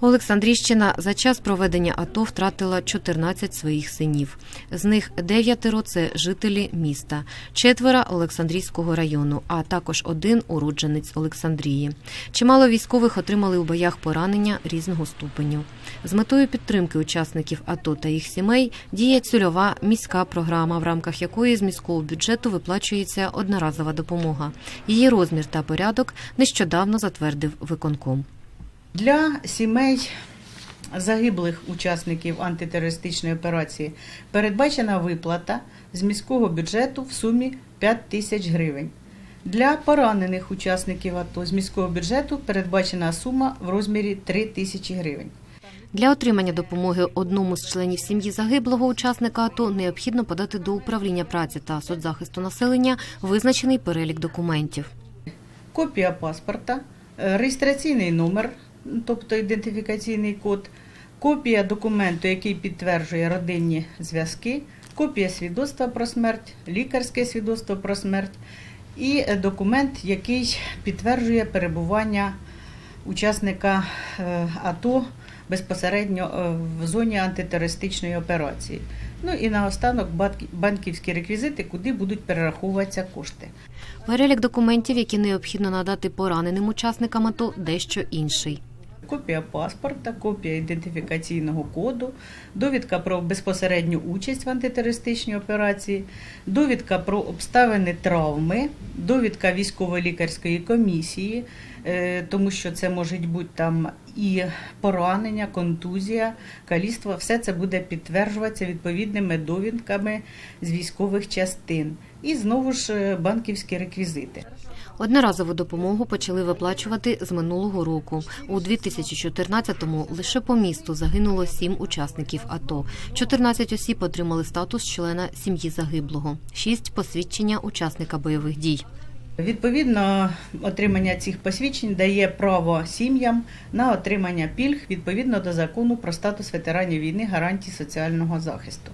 Олександрійщина за час проведення АТО втратила 14 своїх синів. З них дев'ятеро це жителі міста, четверо Олександрійського району, а також один уродженець Олександрії. Чимало військових отримали у боях поранення різного ступеню. З метою підтримки учасників АТО та їх сімей діє цільова міська програма, в рамках якої з міського бюджету виплачується одноразова допомога. Її розмір та порядок нещодавно затвердив виконком. Для сімей загиблих учасників антитерористичної операції передбачена виплата з міського бюджету в сумі 5 тисяч гривень. Для поранених учасників АТО з міського бюджету передбачена сума в розмірі 3 тисячі гривень. Для отримання допомоги одному з членів сім'ї загиблого учасника АТО необхідно подати до управління праці та соцзахисту населення визначений перелік документів. Копія паспорта, реєстраційний номер, тобто ідентифікаційний код, копія документу, який підтверджує родинні зв'язки, копія свідоцтва про смерть, лікарське свідоцтво про смерть і е, документ, який підтверджує перебування учасника е, АТО безпосередньо е, в зоні антитерористичної операції. Ну і наостанок банк- банківські реквізити, куди будуть перераховуватися кошти. Перелік документів, які необхідно надати пораненим учасникам АТО, дещо інший. Копія паспорта, копія ідентифікаційного коду, довідка про безпосередню участь в антитерористичній операції, довідка про обставини травми, довідка військово-лікарської комісії, е, тому що це можуть бути там і поранення, контузія, каліцтво. Все це буде підтверджуватися відповідними довідками з військових частин. І знову ж е, банківські реквізити. Одноразову допомогу почали виплачувати з минулого року. У 2014-му лише по місту загинуло сім учасників АТО. 14 осіб отримали статус члена сім'ї загиблого, шість посвідчення учасника бойових дій. Відповідно, отримання цих посвідчень дає право сім'ям на отримання пільг відповідно до закону про статус ветеранів війни гарантій соціального захисту.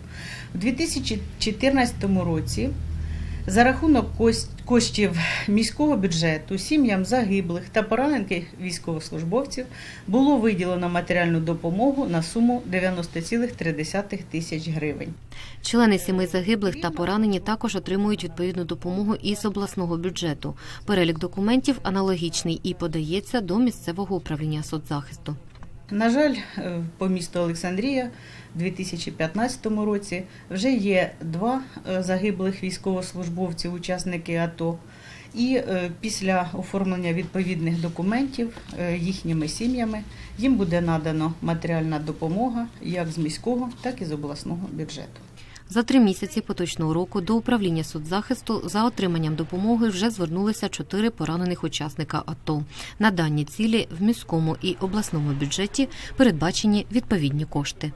У 2014 році за рахунок коштів міського бюджету сім'ям загиблих та поранених військовослужбовців було виділено матеріальну допомогу на суму 90,3 тисяч гривень. Члени сімей загиблих та поранені також отримують відповідну допомогу із обласного бюджету. Перелік документів аналогічний і подається до місцевого управління соцзахисту. На жаль, е, по місту Олександрія в 2015 році вже є два е, загиблих військовослужбовців, учасники АТО. І е, після оформлення відповідних документів їхніми сім'ями їм буде надано матеріальна допомога як з міського, так і з обласного бюджету. За три місяці поточного року до управління соцзахисту за отриманням допомоги вже звернулися чотири поранених учасника АТО. На дані цілі в міському і обласному бюджеті передбачені відповідні кошти.